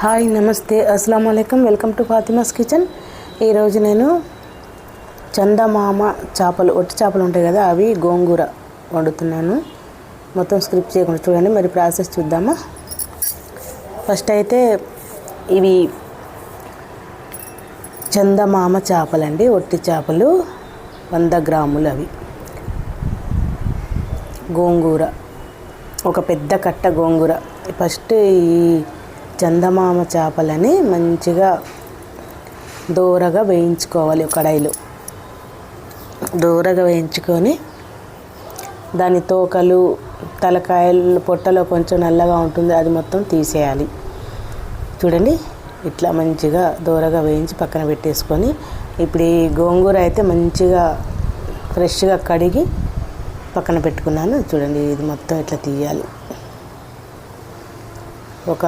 Hi నమస్తే. అస్సలం అయికం వెల్కమ్ టు ఫాతిమాస్ కిచెన్. ఈరోజు నేను చందమామ చేపలు ఒట్టి చేపలు ఉంటాయి కదా అవి గోంగూర వండుతున్నాను. మొత్తం స్క్రిప్ట్ చేయకుండా చూడండి మరి ప్రాసెస్ చూద్దామా? ఫస్ట్ అయితే ఇవి చందమామ చేపలండి ఒట్టి చేపలు వంద గ్రాములు అవి. గోంగూర ఒక పెద్ద కట్ట గోంగూర. ఫస్ట్ ఈ చందమామ చేపలని మంచిగా దూరగా వేయించుకోవాలి కడాయిలో. దూరగా వేయించుకొని దాని తోకలు తలకాయలు పొట్టలో కొంచెం నల్లగా ఉంటుంది అది మొత్తం తీసేయాలి. చూడండి ఇట్లా మంచిగా దూరగా వేయించి పక్కన పెట్టేసుకొని ఇప్పుడు ఈ గోంగూర అయితే మంచిగా ఫ్రెష్గా కడిగి పక్కన పెట్టుకున్నాను. చూడండి ఇది మొత్తం ఇట్లా తీయాలి. ఒక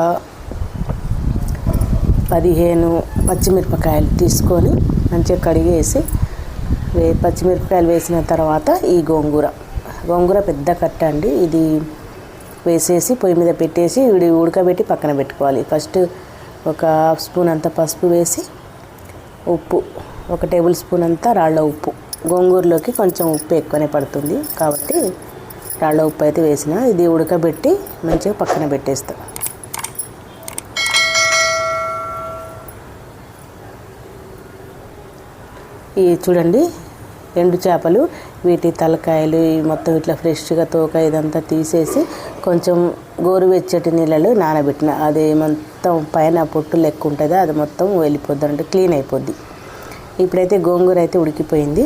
పదిహేను పచ్చిమిరపకాయలు తీసుకొని మంచిగా కడిగేసి వే పచ్చిమిరపకాయలు వేసిన తర్వాత ఈ గోంగూర. గోంగూర పెద్ద కట్ట అండి. ఇది వేసేసి పొయ్యి మీద పెట్టేసి ఇది ఉడకబెట్టి పక్కన పెట్టుకోవాలి. ఫస్ట్ ఒక హాఫ్ స్పూన్ అంత పసుపు వేసి ఉప్పు ఒక టేబుల్ స్పూన్ అంతా రాళ్ళ ఉప్పు. గోంగూరలోకి కొంచెం ఉప్పు ఎక్కువనే పడుతుంది. కాబట్టి రాళ్ళ ఉప్పు అయితే వేసిన. ఇది ఉడకబెట్టి మంచిగా పక్కన పెట్టేస్తాం. ఈ చూడండి ఎండు చేపలు వీటి తలకాయలు మొత్తం ఇట్లా ఫ్రెష్గా తోక ఇదంతా తీసేసి కొంచెం గోరువెచ్చటి నీళ్ళలో నానబెట్టిన. అది మొత్తం పైన పొట్టు లెక్క ఉంటుందో అది మొత్తం వెళ్ళిపోద్ది అంటే క్లీన్ అయిపోద్ది. ఇప్పుడైతే గోంగూర అయితే ఉడికిపోయింది.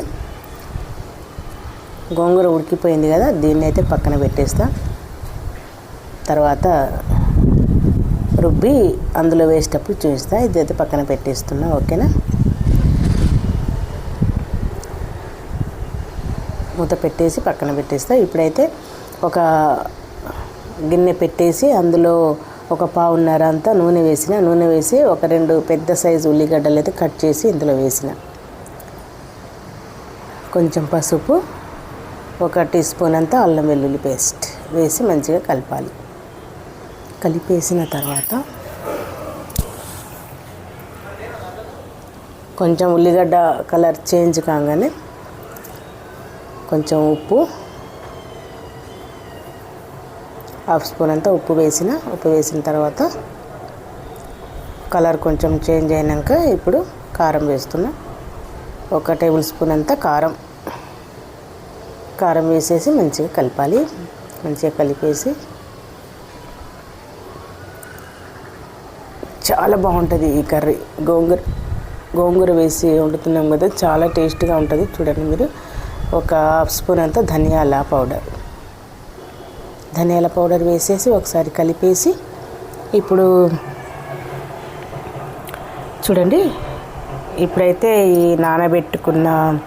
గోంగూర ఉడికిపోయింది కదా దీన్ని అయితే పక్కన పెట్టేస్తా. తర్వాత రుబ్బి అందులో వేసేటప్పుడు చూస్తా ఇదైతే పక్కన పెట్టేస్తున్నా ఓకేనా? మూత పెట్టేసి పక్కన పెట్టేస్తా. ఇప్పుడైతే ఒక గిన్నె పెట్టేసి అందులో ఒక పావున్నర అంతా నూనె వేసిన నూనె వేసి ఒక రెండు పెద్ద సైజు ఉల్లిగడ్డలు అయితే కట్ చేసి ఇందులో వేసిన. కొంచెం పసుపు ఒక టీ స్పూన్ అంతా అల్లం వెల్లుల్లి పేస్ట్ వేసి మంచిగా కలపాలి. కలిపేసిన తర్వాత కొంచెం ఉల్లిగడ్డ కలర్ చేంజ్ కాగానే కొంచెం ఉప్పు. హాఫ్ స్పూన్ అంతా ఉప్పు వేసిన ఉప్పు వేసిన తర్వాత కలర్ కొంచెం చేంజ్ అయినాక ఇప్పుడు కారం వేస్తున్నా. ఒక టేబుల్ స్పూన్ అంతా కారం. కారం వేసేసి మంచిగా కలపాలి. మంచిగా కలిపేసి చాలా బాగుంటుంది ఈ కర్రీ. గోంగూర గోంగూర వేసి వండుతున్నాం కదా చాలా టేస్ట్గా ఉంటుంది. చూడండి మీరు. ఒక హాఫ్ స్పూన్ అంతా ధనియాల పౌడర్. ధనియాల పౌడర్ వేసేసి ఒకసారి కలిపేసి ఇప్పుడు చూడండి ఇప్పుడైతే ఈ నానబెట్టుకున్న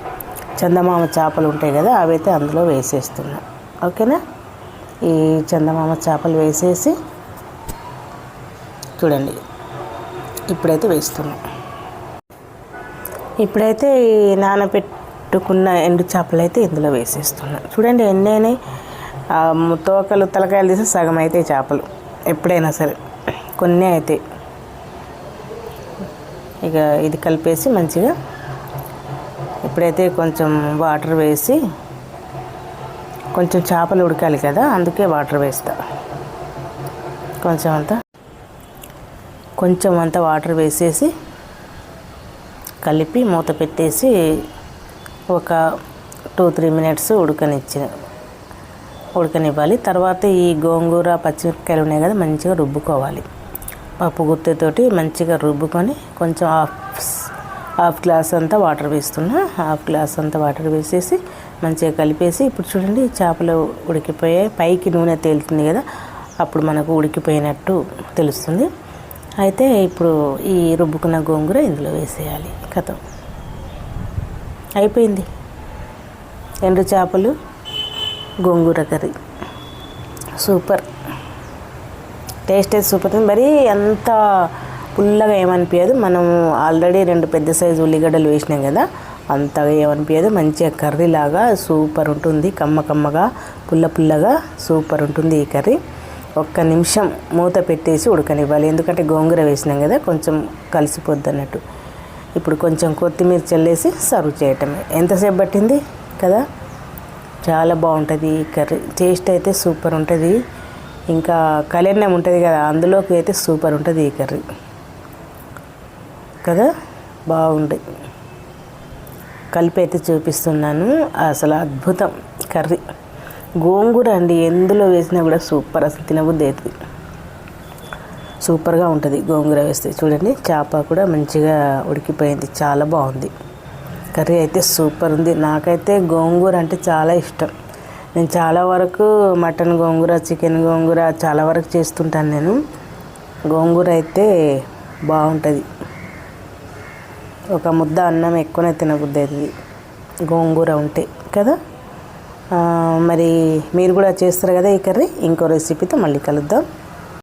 చందమామ చేపలు ఉంటాయి కదా అవైతే అందులో వేసేస్తున్నా. ఓకేనా? ఈ చందమామ చేపలు వేసేసి చూడండి ఇప్పుడైతే వేస్తున్నా. ఇప్పుడైతే ఈ పట్టుకున్న ఎండు చేపలు అయితే ఇందులో వేసేస్తున్నాను చూడండి ఎన్ని అయినాయి? తోకలు తలకాయలు తీసి సగం అయితే చేపలు. ఎప్పుడైనా సరే. కొన్ని అయితే. ఇక ఇది కలిపేసి మంచిగా ఇప్పుడైతే కొంచెం వాటర్ వేసి కొంచెం చేపలు ఉడకాలి కదా అందుకే వాటర్ వేస్తా. కొంచెం అంతా కొంచెం అంత వాటర్ వేసేసి కలిపి మూత పెట్టేసి ఒక టూ త్రీ మినిట్స్ ఉడకనిచ్చిన ఉడకనివ్వాలి. తర్వాత ఈ గోంగూర పచ్చిమిరపకాయలు ఉన్నాయి కదా మంచిగా రుబ్బుకోవాలి. పప్పు గుత్తతోటి మంచిగా రుబ్బుకొని కొంచెం హాఫ్ హాఫ్ గ్లాస్ అంతా వాటర్ వేస్తున్నా. హాఫ్ గ్లాస్ అంతా వాటర్ వేసేసి మంచిగా కలిపేసి ఇప్పుడు చూడండి చేపలు ఉడికిపోయాయి. పైకి నూనె తేలుతుంది కదా అప్పుడు మనకు ఉడికిపోయినట్టు తెలుస్తుంది. అయితే ఇప్పుడు ఈ రుబ్బుకున్న గోంగూర ఇందులో వేసేయాలి. కథం. అయిపోయింది. ఎండు చేపలు గోంగూర కర్రీ. సూపర్. టేస్ట్ అయితే సూపర్ మరి మరీ అంత పుల్లగా ఏమనిపించదు మనం ఆల్రెడీ రెండు పెద్ద సైజు ఉల్లిగడ్డలు వేసినాం కదా అంతగా ఏమనిపించదు మంచిగా కర్రీ లాగా సూపర్ ఉంటుంది. కమ్మ కమ్మగా పుల్ల పుల్లగా సూపర్ ఉంటుంది ఈ కర్రీ. ఒక్క నిమిషం మూత పెట్టేసి ఉడకనివ్వాలి. ఎందుకంటే గోంగూర వేసినాం కదా కొంచెం కలిసిపోద్ది అన్నట్టు ఇప్పుడు కొంచెం కొత్తిమీర చల్లేసి సర్వ్ చేయటమే. ఎంతసేపు పట్టింది? కదా? చాలా బాగుంటుంది. ఈ కర్రీ టేస్ట్ అయితే సూపర్ ఉంటుంది. ఇంకా కలెన్నం ఉంటుంది కదా అందులోకి అయితే సూపర్ ఉంటుంది ఈ కర్రీ. కదా? బాగుంది. కలిపి అయితే చూపిస్తున్నాను. అసలు అద్భుతం కర్రీ. గోంగూర అండి ఎందులో వేసినా కూడా సూపర్ అసలు తినబుద్ధి అవుతుంది. సూపర్గా ఉంటుంది గోంగూర వేస్తే. చూడండి చేప కూడా మంచిగా ఉడికిపోయింది. చాలా బాగుంది. కర్రీ అయితే సూపర్ ఉంది. నాకైతే గోంగూర అంటే చాలా ఇష్టం. నేను చాలా వరకు మటన్ గోంగూర చికెన్ గోంగూర చాలా వరకు చేస్తుంటాను నేను. గోంగూర అయితే బాగుంటుంది. ఒక ముద్ద అన్నం ఎక్కువనే తినబుద్ధి అవుతుంది గోంగూర ఉంటే కదా? మరి మీరు కూడా చేస్తారు కదా ఈ కర్రీ? ఇంకో రెసిపీతో మళ్ళీ కలుద్దాం.